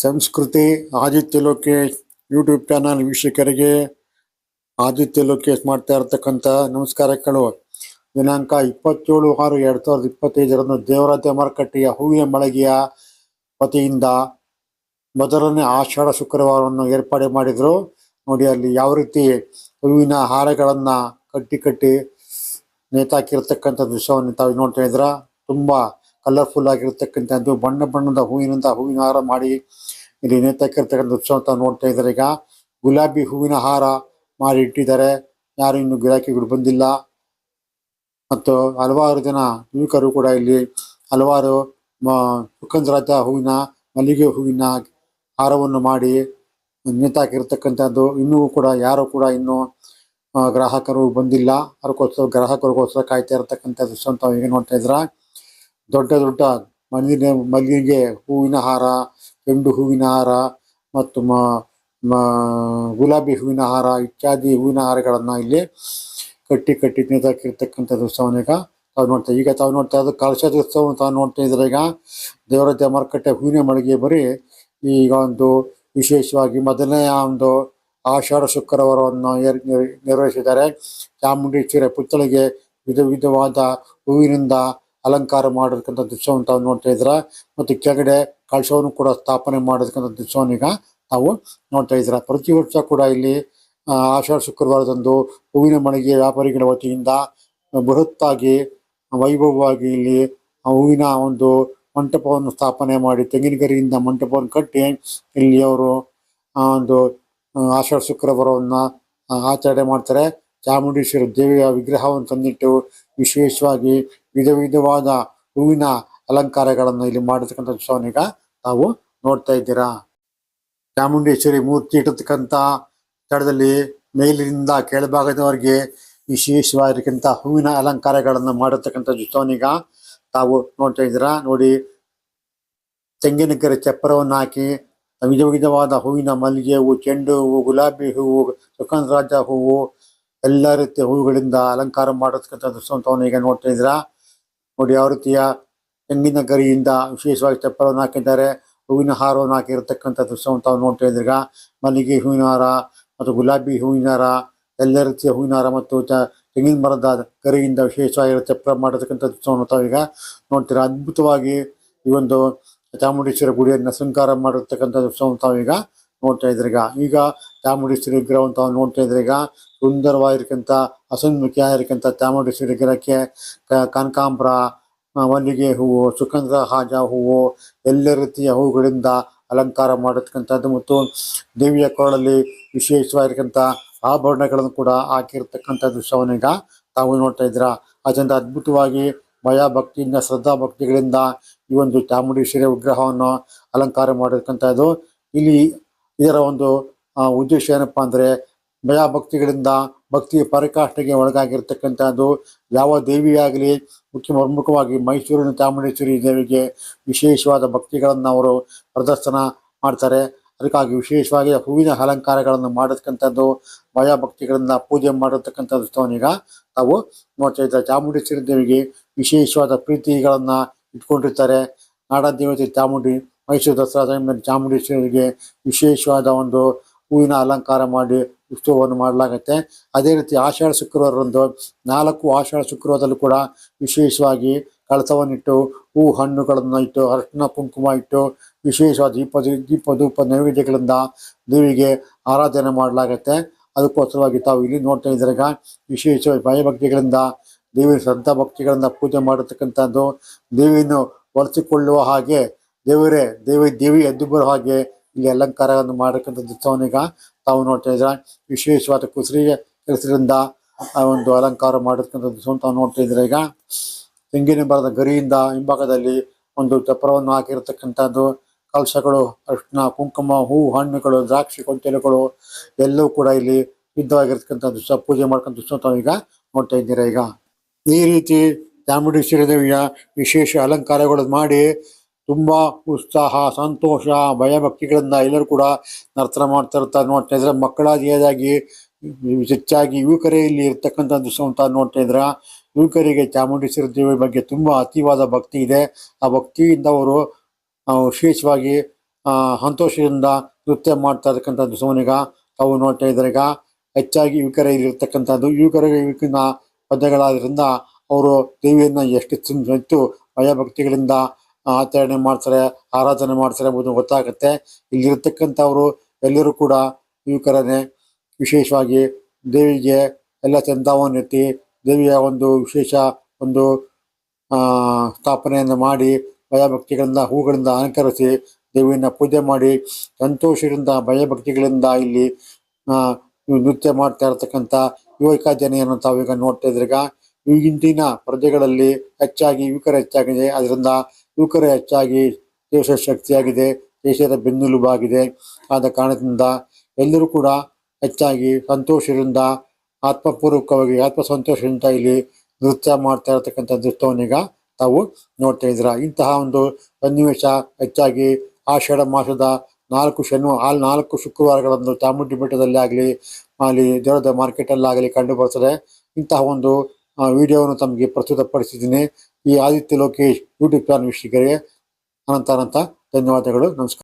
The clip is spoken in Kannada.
ಸಂಸ್ಕೃತಿ ಆದಿತ್ಯ ಲೋಕೇಶ್ ಯೂಟ್ಯೂಬ್ ಚಾನಲ್ ವೀಕ್ಷಕರಿಗೆ ಆದಿತ್ಯ ಲೋಕೇಶ್ ಮಾಡ್ತಾ ಇರತಕ್ಕಂಥ ನಮಸ್ಕಾರಗಳು. ದಿನಾಂಕ ಇಪ್ಪತ್ತೇಳು ಆರು ಎರಡು ಸಾವಿರದ ಇಪ್ಪತ್ತೈದರಂದು ದೇವರಾಜ ಮಾರುಕಟ್ಟೆಯ ಹೂವಿನ ಮಳಿಗೆಯ ವತಿಯಿಂದ ಮೊದಲನೇ ಆಷಾಢ ಶುಕ್ರವಾರವನ್ನು ಏರ್ಪಾಡು ಮಾಡಿದ್ರು. ನೋಡಿ ಅಲ್ಲಿ ಯಾವ ರೀತಿ ಹೂವಿನ ಹಾರಗಳನ್ನು ಕಟ್ಟಿ ಕಟ್ಟಿ ನೇತಾಕಿರ್ತಕ್ಕಂಥ ದೃಶ್ಯವನ್ನು ತಾವು ನೋಡ್ತಾ ಇದ್ರ ತುಂಬಾ ಕಲರ್ಫುಲ್ ಆಗಿರತಕ್ಕಂಥದ್ದು ಬಣ್ಣ ಬಣ್ಣದ ಹೂವಿನಿಂದ ಹೂವಿನ ಹಾರ ಮಾಡಿ ಇಲ್ಲಿ ನೇತಾಕಿರ್ತಕ್ಕಂಥ ಉತ್ಸವ ಅಂತ ನೋಡ್ತಾ ಇದ್ದಾರೆ. ಈಗ ಗುಲಾಬಿ ಹೂವಿನ ಹಾರ ಮಾಡಿ ಇಟ್ಟಿದ್ದಾರೆ. ಯಾರು ಇನ್ನು ಗಿರಾಕಿಗಳು ಬಂದಿಲ್ಲ. ಮತ್ತು ಹಲವಾರು ಜನ ಯುವಕರು ಕೂಡ ಇಲ್ಲಿ ಹಲವಾರು ಸುಗಂಧರಾಜ ಹೂವಿನ, ಮಲ್ಲಿಗೆ ಹೂವಿನ ಹಾರವನ್ನು ಮಾಡಿ ನೇತಾಕಿರ್ತಕ್ಕಂಥದ್ದು. ಇನ್ನೂ ಕೂಡ ಯಾರು ಕೂಡ ಇನ್ನು ಗ್ರಾಹಕರು ಬಂದಿಲ್ಲ. ಅದಕ್ಕೋಸ್ಕರ ಗ್ರಾಹಕರಿಗೋಸ್ಕರ ಕಾಯ್ತಾ ಇರತಕ್ಕಂಥ ದೃಶ್ಯ ಅಂತ ಈಗ ನೋಡ್ತಾ ಇದ್ರ ದೊಡ್ಡ ದೊಡ್ಡ ಮಲ್ಲಿಗೆ ಮಲ್ಲಿಗೆ ಹೂವಿನ ಹಾರ, ಚೆಂಡು ಹೂವಿನ ಹಾರ ಮತ್ತು ಮ- ಗುಲಾಬಿ ಹೂವಿನ ಹಾರ ಇತ್ಯಾದಿ ಹೂವಿನ ಹಾರಗಳನ್ನು ಇಲ್ಲಿ ಕಟ್ಟಿ ಕಟ್ಟಿ ನೇತಾಕಿರ್ತಕ್ಕಂಥ ದೃಶ್ಯವನ್ನು ಈಗ ತಾವು ನೋಡ್ತಾ ಈಗ ತಾವು ನೋಡ್ತಾ ಇರೋದು ಉತ್ಸವವನ್ನು ತಾವು ನೋಡ್ತಾ ಇದ್ರೆ ಈಗ? ದೇವರಾಜ ಮಾರುಕಟ್ಟೆ ಹೂವಿನ ಮಳಿಗೆ ಬರೀ ಈಗ ಒಂದು ವಿಶೇಷವಾಗಿ ಮೊದಲನೇ ಒಂದು ಆಷಾಢ ಶುಕ್ರವಾರವನ್ನು ನಿರ್ವಹಿಸಿದ್ದಾರೆ ಚಾಮುಂಡೇಶ್ವರಿ ಪುತ್ಥಳಿಗೆ ವಿಧ ವಿಧವಾದ ಹೂವಿನಿಂದ ಅಲಂಕಾರ ಮಾಡಿರ್ತಕ್ಕಂಥ ದೃಶ್ಯವನ್ನು ತಾವು ನೋಡ್ತಾ ಇದ್ರ ಮತ್ತು ಕೆಳಗಡೆ ಕಳಶವನ್ನು ಕೂಡ ಸ್ಥಾಪನೆ ಮಾಡಿರ್ತಕ್ಕಂಥ ದೃಶ್ಯವನ್ನು ಈಗ ನಾವು ನೋಡ್ತಾ ಇದ್ದೀರಾ? ಪ್ರತಿ ವರ್ಷ ಕೂಡ ಇಲ್ಲಿ ಆಷಾಢ ಶುಕ್ರವಾರದಂದು ಹೂವಿನ ಮಳಿಗೆ ವ್ಯಾಪಾರಿಗಳ ವತಿಯಿಂದ ಬೃಹತ್ತಾಗಿ, ವೈಭವವಾಗಿ ಇಲ್ಲಿ ಹೂವಿನ ಒಂದು ಮಂಟಪವನ್ನು ಸ್ಥಾಪನೆ ಮಾಡಿ ತೆಂಗಿನಗರಿಯಿಂದ ಮಂಟಪವನ್ನು ಕಟ್ಟಿ ಇಲ್ಲಿ ಅವರು ಒಂದು ಆಷಾಢ ಶುಕ್ರವಾರವನ್ನ ಆಚರಣೆ ಮಾಡ್ತಾರೆ. ಚಾಮುಂಡೇಶ್ವರಿ ದೇವಿಯ ವಿಗ್ರಹವನ್ನು ತಂದಿಟ್ಟು ವಿಶೇಷವಾಗಿ ವಿಧ ವಿಧವಾದ ಹೂವಿನ ಅಲಂಕಾರಗಳನ್ನು ಇಲ್ಲಿ ಮಾಡಿರ್ತಕ್ಕಂಥ ದೃಶ್ಯವನ್ನು ಈಗ ತಾವು ನೋಡ್ತಾ ಇದ್ದೀರಾ. ಚಾಮುಂಡೇಶ್ವರಿ ಮೂರ್ತಿ ಇಟ್ಟಿರ್ತಕ್ಕಂಥ ಸ್ಥಳದಲ್ಲಿ ಮೇಲಿನಿಂದ ಕೆಳಭಾಗದವರೆಗೆ ವಿಶೇಷವಾಗಿರ್ತಕ್ಕಂಥ ಹೂವಿನ ಅಲಂಕಾರಗಳನ್ನು ಮಾಡಿರ್ತಕ್ಕಂಥ ದೃಶ್ಯವನ್ನೀಗ ತಾವು ನೋಡ್ತಾ ಇದ್ದೀರಾ. ನೋಡಿ ತೆಂಗಿನಕೆರೆ ಚಪ್ಪರವನ್ನು ಹಾಕಿ ವಿಧ ವಿಧವಾದ ಹೂವಿನ ಮಲ್ಲಿಗೆ ಹೂವು, ಚೆಂಡು ಹೂವು, ಗುಲಾಬಿ ಹೂವು ಸುಖಂದ್ರಾಜ ಹೂವು, ಎಲ್ಲ ರೀತಿಯ ಹೂವುಗಳಿಂದ ಅಲಂಕಾರ ಮಾಡಿರ್ತಕ್ಕಂಥ ದೃಶ್ಯವನ್ನು ಈಗ ನೋಡ್ತಾ ಇದ್ದೀರಾ. ನೋಡಿ ಯಾವ ರೀತಿಯ ತೆಂಗಿನ ಗರಿಯಿಂದ ವಿಶೇಷವಾಗಿ ಚಪ್ಪಲವನ್ನು ಹಾಕಿದ್ದಾರೆ, ಹೂವಿನ ಹಾರವನ್ನು ಹಾಕಿರತಕ್ಕಂಥ ದೃಶ್ಯವನ್ನು ತಾವು ನೋಡ್ತಾ ಇದ್ದೀಗ ಮಲ್ಲಿಗೆ ಹೂವಿನ ಹಾರ ಮತ್ತು ಗುಲಾಬಿ ಹೂವಿನ ಹಾರ, ಎಲ್ಲ ರೀತಿಯ ಹೂವಿನ ಹಾರ ಮತ್ತು ತೆಂಗಿನ ಮರದ ಗರಿಯಿಂದ ವಿಶೇಷವಾಗಿ ಚಪ್ಪಲ ಮಾಡಿರ್ತಕ್ಕಂಥ ದೃಶ್ಯವನ್ನು ತಾವೀಗ ನೋಡ್ತೀರಾ. ಅದ್ಭುತವಾಗಿ ಈ ಒಂದು ಚಾಮುಂಡೇಶ್ವರ ಗುಡಿಯನ್ನು ಶೃಂಗಾರ ಮಾಡಿರ್ತಕ್ಕಂಥ ದೃಶ್ಯವನ್ನು ತಾವೀಗ ನೋಡ್ತಾ ಇದ್ರೀಗ ಈಗ ಚಾಮುಂಡೇಶ್ವರಿ ವಿಗ್ರಹವನ್ನು ತಾವು ನೋಡ್ತಾ ಇದ್ರೀಗ ಸುಂದರವಾಗಿರ್ತಕ್ಕಂಥ ಹಸನ್ಮುಖಿಯಾಗಿರ್ತಕ್ಕಂಥ ಚಾಮುಂಡೇಶ್ವರಿ ವಿಗ್ರಹಕ್ಕೆ ಕನಕಾಂಬರ ಮಲ್ಲಿಗೆ ಹೂವು, ಸುಗಂಧ ಹಾಜ ಹೂವು, ಎಲ್ಲ ರೀತಿಯ ಹೂಗಳಿಂದ ಅಲಂಕಾರ ಮಾಡಿರ್ತಕ್ಕಂಥದ್ದು ಮತ್ತು ದೇವಿಯ ಕೊರಳಲ್ಲಿ ವಿಶೇಷವಾಗಿರ್ತಕ್ಕಂಥ ಆಭರಣಗಳನ್ನು ಕೂಡ ಹಾಕಿರ್ತಕ್ಕಂಥ ದೃಶ್ಯವನ್ನು ಈಗ ತಾವು ನೋಡ್ತಾ ಇದ್ದೀರಾ. ಅದರಿಂದ ಅದ್ಭುತವಾಗಿ ಭಯ ಭಕ್ತಿಯಿಂದ, ಶ್ರದ್ಧಾ ಭಕ್ತಿಗಳಿಂದ ಈ ಒಂದು ಚಾಮುಂಡೇಶ್ವರಿ ವಿಗ್ರಹವನ್ನು ಅಲಂಕಾರ ಮಾಡಿರ್ತಕ್ಕಂಥದ್ದು. ಇಲ್ಲಿ ಇದರ ಒಂದು ಉದ್ದೇಶ ಏನಪ್ಪಾ ಅಂದ್ರೆ ಭಯಭಕ್ತಿಗಳಿಂದ ಭಕ್ತಿಯ ಪರಾಕಾಷ್ಠೆಗೆ ಒಳಗಾಗಿರ್ತಕ್ಕಂಥದ್ದು, ಯಾವ ದೇವಿಯಾಗಲಿ, ಮುಖ್ಯ ಪ್ರಮುಖವಾಗಿ ಮೈಸೂರಿನ ಚಾಮುಂಡೇಶ್ವರಿ ದೇವಿಗೆ ವಿಶೇಷವಾದ ಭಕ್ತಿಗಳನ್ನು ಅವರು ಪ್ರದರ್ಶನ ಮಾಡ್ತಾರೆ. ಅದಕ್ಕಾಗಿ ವಿಶೇಷವಾಗಿ ಹೂವಿನ ಅಲಂಕಾರಗಳನ್ನು ಮಾಡತಕ್ಕಂಥದ್ದು ಭಯ ಭಕ್ತಿಗಳಿಂದ ಪೂಜೆ ಮಾಡಿರ್ತಕ್ಕಂಥದ್ದು ಸ್ಥಾನೀಗ ತಾವು ನೋಡ್ತಾ ಇದ್ದಾರೆ ಚಾಮುಂಡೇಶ್ವರಿ ದೇವಿಗೆ ವಿಶೇಷವಾದ ಪ್ರೀತಿಗಳನ್ನು ಇಟ್ಕೊಂಡಿರ್ತಾರೆ. ನಾಡ ದೇವತೆ ಚಾಮುಂಡಿ ಮೈಸೂರು ದಸರಾ ಚಾಮುಂಡೇಶ್ವರಿಗೆ ವಿಶೇಷವಾದ ಒಂದು ಹೂವಿನ ಅಲಂಕಾರ ಮಾಡಿ ಉತ್ಸವವನ್ನು ಮಾಡಲಾಗುತ್ತೆ. ಅದೇ ರೀತಿ ಆಷಾಢ ಶುಕ್ರವಾರದಂದು ನಾಲ್ಕು ಆಷಾಢ ಶುಕ್ರವಾರದಲ್ಲೂ ಕೂಡ ವಿಶೇಷವಾಗಿ ಕಳಸವನ್ನಿಟ್ಟು ಹೂ ಹಣ್ಣುಗಳನ್ನು ಇಟ್ಟು, ಅರಶಿನ ಕುಂಕುಮ ಇಟ್ಟು, ವಿಶೇಷವಾದ ದೀಪ ದೀಪ ಧೂಪ ನೈವೇದ್ಯಗಳಿಂದ ದೇವಿಗೆ ಆರಾಧನೆ ಮಾಡಲಾಗುತ್ತೆ. ಅದಕ್ಕೋಸ್ಕರವಾಗಿ ತಾವು ಇಲ್ಲಿ ನೋಡ್ತಾ ಇದ್ದಾಗ ವಿಶೇಷವಾಗಿ ಭಯಭಕ್ತಿಗಳಿಂದ ದೇವಿ ಶ್ರದ್ಧಾ ಭಕ್ತಿಗಳಿಂದ ಪೂಜೆ ಮಾಡತಕ್ಕಂಥದ್ದು ದೇವಿಯನ್ನು ಒರೆಸಿಕೊಳ್ಳುವ ಹಾಗೆ ದೇವರೇ, ದೇವಿ ದೇವಿ ಎದ್ದು ಬರೋ ಹಾಗೆ ಇಲ್ಲಿ ಅಲಂಕಾರವನ್ನು ಮಾಡತಕ್ಕಂಥ ಉತ್ಸವನೀಗ ತಾವು ನೋಡ್ತಾ ಇದ್ರ ವಿಶೇಷವಾದ ಕುಸರಿ ಕೆಲಸದಿಂದ ಆ ಒಂದು ಅಲಂಕಾರ ಮಾಡಿರ್ತಕ್ಕಂಥ ದೃಶ್ಯವನ್ನು ತಾವು ನೋಡ್ತಾ ಇದ್ರೆ ಈಗ. ತೆಂಗಿನ ಮರದ ಗರಿಯಿಂದ ಹಿಂಭಾಗದಲ್ಲಿ ಒಂದು ಚಪ್ಪರವನ್ನು ಹಾಕಿರತಕ್ಕಂಥದ್ದು. ಕಲಶಗಳು, ಅರ್ಶಿನ, ಕುಂಕುಮ, ಹೂ, ಹಣ್ಣುಗಳು, ದ್ರಾಕ್ಷಿ ಕೊಂಚಲುಗಳು ಎಲ್ಲವೂ ಕೂಡ ಇಲ್ಲಿ ಸಿದ್ಧವಾಗಿರ್ತಕ್ಕಂಥ ದೃಶ್ಯ ಪೂಜೆ ಮಾಡ್ಕೊಂತ ದೃಶ್ಯ ತಾವೀಗ ನೋಡ್ತಾ ಇದ್ದೀರಾ ಈಗ. ಈ ರೀತಿ ಚಾಮುಂಡೇಶ್ವರಿ ದೇವಿಯ ವಿಶೇಷ ಅಲಂಕಾರಗಳು ಮಾಡಿ ತುಂಬಾ ಉತ್ಸಾಹ, ಸಂತೋಷ ಭಯಭಕ್ತಿಗಳಿಂದ ಎಲ್ಲರೂ ಕೂಡ ನರ್ತನ ಮಾಡ್ತಾ ಇರ್ತಾರೆ ನೋಡ್ತಾ ಇದ್ರೆ ಮಕ್ಕಳಾದಿಯಾಗಿ ಹೆಚ್ಚಾಗಿ ಯುವಕರೇ ಇಲ್ಲಿ ಇರ್ತಕ್ಕಂಥ ದೃಶ್ಯ ತಾವು ನೋಡ್ತಾ ಇದ್ರ ಯುವಕರಿಗೆ ಚಾಮುಂಡೇಶ್ವರಿ ದೇವಿ ಬಗ್ಗೆ ತುಂಬ ಅತಿವಾದ ಭಕ್ತಿ ಇದೆ. ಆ ಭಕ್ತಿಯಿಂದ ಅವರು ವಿಶೇಷವಾಗಿ ಸಂತೋಷದಿಂದ ನೃತ್ಯ ಮಾಡ್ತಾ ಇರ್ತಕ್ಕಂಥ ದೃಶ್ಯವನ್ನೀಗ ತಾವು ನೋಡ್ತಾ ಇದ್ದಾರೆ. ಈಗ ಹೆಚ್ಚಾಗಿ ಯುವಕರಲ್ಲಿರ್ತಕ್ಕಂಥದ್ದು ಯುವಕರಿಗೆ ಯುವಕಿನ ಪದ್ಯಗಳಾದ್ರಿಂದ ಅವರು ದೇವಿಯನ್ನು ಎಷ್ಟು ಭಯಭಕ್ತಿಗಳಿಂದ ಆಚರಣೆ ಮಾಡ್ತಾರೆ, ಆರಾಧನೆ ಮಾಡ್ತಾರೆ ಎಂಬುದು ಗೊತ್ತಾಗುತ್ತೆ. ಇಲ್ಲಿರ್ತಕ್ಕಂಥವರು ಎಲ್ಲರೂ ಕೂಡ ಯುವಕರನ್ನೇ ವಿಶೇಷವಾಗಿ ದೇವಿಗೆ ಎಲ್ಲ ಚಂದವನ್ನು ಎತ್ತಿ ದೇವಿಯ ಒಂದು ವಿಶೇಷ ಒಂದು ಸ್ಥಾಪನೆಯನ್ನು ಮಾಡಿ ಭಯಭಕ್ತಿಗಳಿಂದ, ಹೂಗಳಿಂದ ಅಲಂಕರಿಸಿ ದೇವಿಯನ್ನ ಪೂಜೆ ಮಾಡಿ ಸಂತೋಷದಿಂದ, ಭಯಭಕ್ತಿಗಳಿಂದ ಇಲ್ಲಿ ನೃತ್ಯ ಮಾಡ್ತಾ ಇರತಕ್ಕಂಥ ಯುವಕ ಜನೆಯನ್ನು ತಾವೀಗ ನೋಡ್ತಾ ಇದ್ರೀಗ ಈಗಿನ ಪ್ರಜೆಗಳಲ್ಲಿ ಹೆಚ್ಚಾಗಿ ಯುವಕರು ಹೆಚ್ಚಾಗಿದೆ. ಅದರಿಂದ ಯುವಕರು ಹೆಚ್ಚಾಗಿ ದೇಶ ಶಕ್ತಿಯಾಗಿದೆ, ದೇಶದ ಬೆನ್ನೆಲುಬಾಗಿದೆ ಆದ ಕಾರಣದಿಂದ ಎಲ್ಲರೂ ಕೂಡ ಹೆಚ್ಚಾಗಿ ಸಂತೋಷದಿಂದ, ಆತ್ಮಪೂರ್ವಕವಾಗಿ ಆತ್ಮ ಸಂತೋಷದಿಂದ ಇಲ್ಲಿ ನೃತ್ಯ ಮಾಡ್ತಾ ಇರತಕ್ಕಂಥ ನೃತ್ಯವನ್ನೀಗ ತಾವು ನೋಡ್ತಾ ಇದ್ದೀರಾ. ಇಂತಹ ಒಂದು ಸನ್ನಿವೇಶ ಹೆಚ್ಚಾಗಿ ಆಷಾಢ ಮಾಸದ ನಾಲ್ಕು ಶನಿವಾರ, ಆ ನಾಲ್ಕು ಶುಕ್ರವಾರಗಳಂದು ಚಾಮುಂಡಿ ಬೆಟ್ಟದಲ್ಲಿ ಆಗಲಿ, ಅಲ್ಲಿ ದೇವರದ ಮಾರ್ಕೆಟಲ್ಲಾಗಲಿ ಕಂಡು ಬರ್ತದೆ. ಇಂತಹ ಒಂದು ಆ, ವಿಡಿಯೋವನ್ನು ತಮಗೆ ಪ್ರಸ್ತುತಪಡಿಸಿದ್ದೀನಿ. ಈ ಆದಿತ್ಯ ಲೋಕೇಶ್ ಯೂಟ್ಯೂಬ್ ಚಾನಲ್ ವೀಕ್ಷಕರಿಗೆ ಅನಂತ ಅನಂತ ಧನ್ಯವಾದಗಳು. ನಮಸ್ಕಾರ.